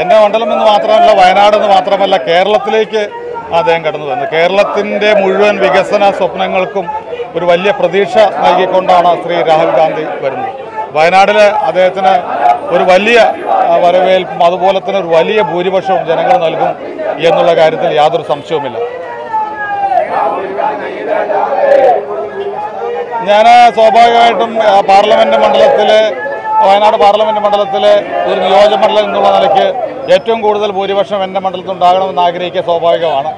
എന്റെ മണ്ഡലം എന്ന് മാത്രമല്ല വയനാട് എന്ന് മാത്രമല്ല കേരളത്തിലേക്ക് അദ്ദേഹം കടന്നു വന്നു കേരളത്തിന്റെ മുഴുവൻ വികസന സ്വപ്നങ്ങൾക്കും ഒരു വലിയ പ്രതീക്ഷ നൽകിക്കൊണ്ടാണ് ശ്രീ രാഹുൽ ഗാന്ധി വരുന്നത്. വയനാടിൽ അദ്ദേഹത്തിന് ഒരു വലിയ വരവേൽപ്പും അതുപോലെ തന്നെ ഒരു വലിയ ഭൂരിപക്ഷവും ജനങ്ങൾ നൽകും എന്നുള്ള കാര്യത്തിൽ യാതൊരു സംശയവുമില്ല. ഞാൻ സ്വാഭാവികമായിട്ടും പാർലമെന്റ് മണ്ഡലത്തിലെ വയനാട് പാർലമെന്റ് മണ്ഡലത്തിലെ ഒരു നിയോജക മണ്ഡലം എന്നുള്ള നിലയ്ക്ക് ഏറ്റവും കൂടുതൽ ഭൂരിപക്ഷം എന്റെ മണ്ഡലത്തിൽ ഉണ്ടാകണമെന്ന് ആഗ്രഹിക്കുക സ്വാഭാവികമാണ്.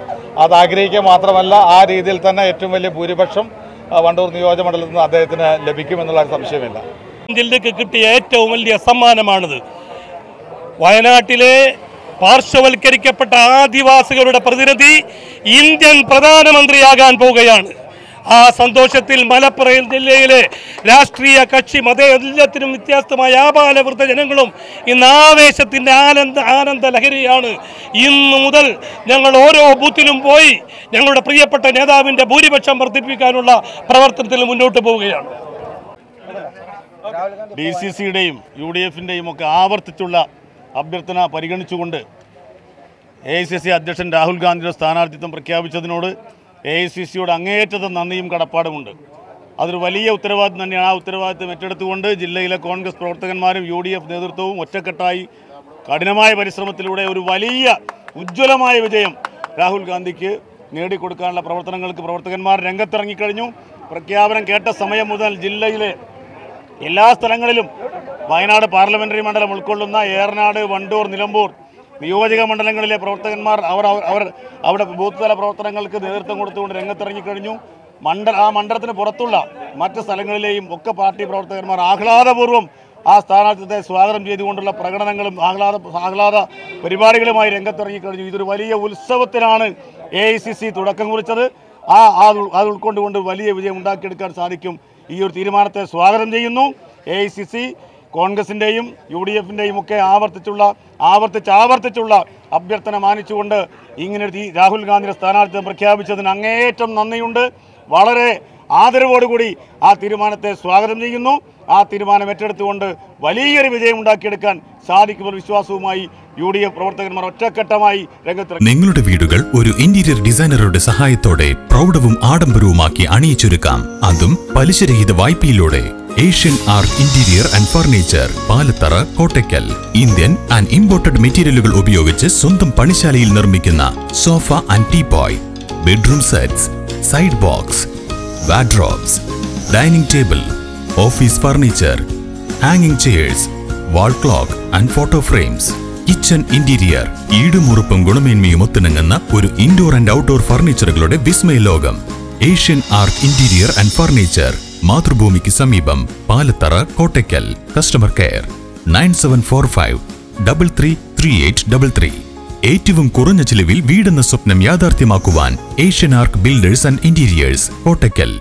അത് ആഗ്രഹിക്കുക മാത്രമല്ല ആ രീതിയിൽ തന്നെ ഏറ്റവും വലിയ ഭൂരിപക്ഷം വണ്ടൂർ നിയോജക മണ്ഡലത്തിൽ നിന്ന് അദ്ദേഹത്തിന് ലഭിക്കുമെന്നുള്ള സംശയമില്ല. ജില്ലക്ക് കിട്ടിയ ഏറ്റവും വലിയ സമ്മാനമാണിത്. വയനാട്ടിലെ പാർശ്വവൽക്കരിക്കപ്പെട്ട ആദിവാസികളുടെ പ്രതിനിധി ഇന്ത്യൻ പ്രധാനമന്ത്രിയാകാൻ പോവുകയാണ്. ആ സന്തോഷത്തിൽ മലപ്പുറം ജില്ലയിലെ രാഷ്ട്രീയ കക്ഷി മത എല്ലാത്തിനും വ്യത്യസ്തമായ ആപാലവൃദ്ധ ജനങ്ങളും ഇന്ന് ആവേശത്തിന്റെ ആനന്ദ ആനന്ദ ലഹരിയാണ്. ഇന്ന് മുതൽ ഞങ്ങൾ ഓരോ ബൂത്തിലും പോയി ഞങ്ങളുടെ പ്രിയപ്പെട്ട നേതാവിന്റെ ഭൂരിപക്ഷം വർദ്ധിപ്പിക്കാനുള്ള പ്രവർത്തനത്തിൽ മുന്നോട്ട് പോവുകയാണ്. ഡി സി സിയുടെയും യു ഡി എഫിന്റെയും ഒക്കെ ആവർത്തിച്ചുള്ള അഭ്യർത്ഥന പരിഗണിച്ചുകൊണ്ട് എ ഐ സി സി അധ്യക്ഷൻ രാഹുൽ ഗാന്ധിയുടെ സ്ഥാനാർത്ഥിത്വം പ്രഖ്യാപിച്ചതിനോട് എ ഐ സി സിയോട് അങ്ങേയറ്റത്തെ നന്ദിയും കടപ്പാടുമുണ്ട്. അതൊരു വലിയ ഉത്തരവാദിത്വം തന്നെയാണ്. ആ ഉത്തരവാദിത്വം ഏറ്റെടുത്തുകൊണ്ട് ജില്ലയിലെ കോൺഗ്രസ് പ്രവർത്തകന്മാരും യു ഡി എഫ് നേതൃത്വവും ഒറ്റക്കെട്ടായി കഠിനമായ പരിശ്രമത്തിലൂടെ ഒരു വലിയ ഉജ്ജ്വലമായ വിജയം രാഹുൽ ഗാന്ധിക്ക് നേടിക്കൊടുക്കാനുള്ള പ്രവർത്തനങ്ങൾക്ക് പ്രവർത്തകന്മാർ രംഗത്തിറങ്ങിക്കഴിഞ്ഞു. പ്രഖ്യാപനം കേട്ട സമയം മുതൽ ജില്ലയിലെ എല്ലാ സ്ഥലങ്ങളിലും വയനാട് പാർലമെന്ററി മണ്ഡലം ഉൾക്കൊള്ളുന്ന ഏറനാട് വണ്ടൂർ നിലമ്പൂർ നിയോജക മണ്ഡലങ്ങളിലെ പ്രവർത്തകന്മാർ അവർ അവർ- അവിടെ ബൂത്ത് തല പ്രവർത്തനങ്ങൾക്ക് നേതൃത്വം കൊടുത്തുകൊണ്ട് രംഗത്തിറങ്ങിക്കഴിഞ്ഞു മണ്ഡല ആ മണ്ഡലത്തിന് പുറത്തുള്ള മറ്റ് സ്ഥലങ്ങളിലെയും ഒക്കെ പാർട്ടി പ്രവർത്തകന്മാർ ആഹ്ലാദപൂർവം ആ സ്ഥാനാർത്ഥിയെ സ്വാഗതം ചെയ്തുകൊണ്ടുള്ള പ്രകടനങ്ങളും ആഹ്ലാദ ആഹ്ലാദ പരിപാടികളുമായി രംഗത്തിറങ്ങിക്കഴിഞ്ഞു ഇതൊരു വലിയ ഉത്സവത്തിനാണ് എ തുടക്കം കുറിച്ചത്. ആ അത് ഉൾ- അത് ഉൾക്കൊണ്ടുകൊണ്ട് വലിയ വിജയം ഉണ്ടാക്കിയെടുക്കാൻ സാധിക്കും. ഈ ഒരു തീരുമാനത്തെ സ്വാഗതം ചെയ്യുന്നു എ കോൺഗ്രസിന്റെയും യു ഡി എഫിന്റെയും ഒക്കെ ആവർത്തിച്ചുള്ള ആവർത്തിച്ച് ആവർത്തിച്ചുള്ള അഭ്യർത്ഥന മാനിച്ചുകൊണ്ട് ഇങ്ങനെ രാഹുൽ ഗാന്ധിയുടെ സ്ഥാനാർത്ഥിത്വം പ്രഖ്യാപിച്ചതിന് അങ്ങേയറ്റം നന്ദിയുണ്ട്. വളരെ ആദരവോടുകൂടി ആ തീരുമാനത്തെ സ്വാഗതം ചെയ്യുന്നു. ആ തീരുമാനം ഏറ്റെടുത്തുകൊണ്ട് വലിയൊരു വിജയം ഉണ്ടാക്കിയെടുക്കാൻ സാധിക്കുമെന്ന വിശ്വാസവുമായി യു ഡി എഫ് പ്രവർത്തകന്മാർ ഒറ്റക്കെട്ടമായി രംഗത്ത് നിങ്ങളുടെ വീടുകൾ ഒരു ഇന്റീരിയർ ഡിസൈനറുടെ സഹായത്തോടെ പ്രൗഢവും ആഡംബരവുമാക്കി അണിയിച്ചൊരുക്കാം. അതും പലിശരഹിത വായ്പയിലൂടെ. Asian art interior and furniture Palathara Kottakkal. Indian and imported മെറ്റീരിയലുകൾ ഉപയോഗിച്ച് സ്വന്തം പണിശാലയിൽ നിർമ്മിക്കുന്ന sofa and teapoy bedroom sets side box wardrobes dining table office furniture hanging chairs wall clock and photo frames kitchen interior ഈടുമുറുപ്പും ഗുണമേന്മയും ഒത്തിണങ്ങുന്ന ഒരു indoor and outdoor ഫർണിച്ചറുകളുടെ വിസ്മയ ലോകം Asian art interior and furniture മാതൃഭൂമിക്ക് സമീപം Palathara Kottakkal. Customer care nine seven four five double three three eight double three. ഏറ്റവും കുറഞ്ഞ ചിലവിൽ വീടെന്ന സ്വപ്നം യാഥാർത്ഥ്യമാക്കുവാൻ Asian arc builders and interiors Kottakkal.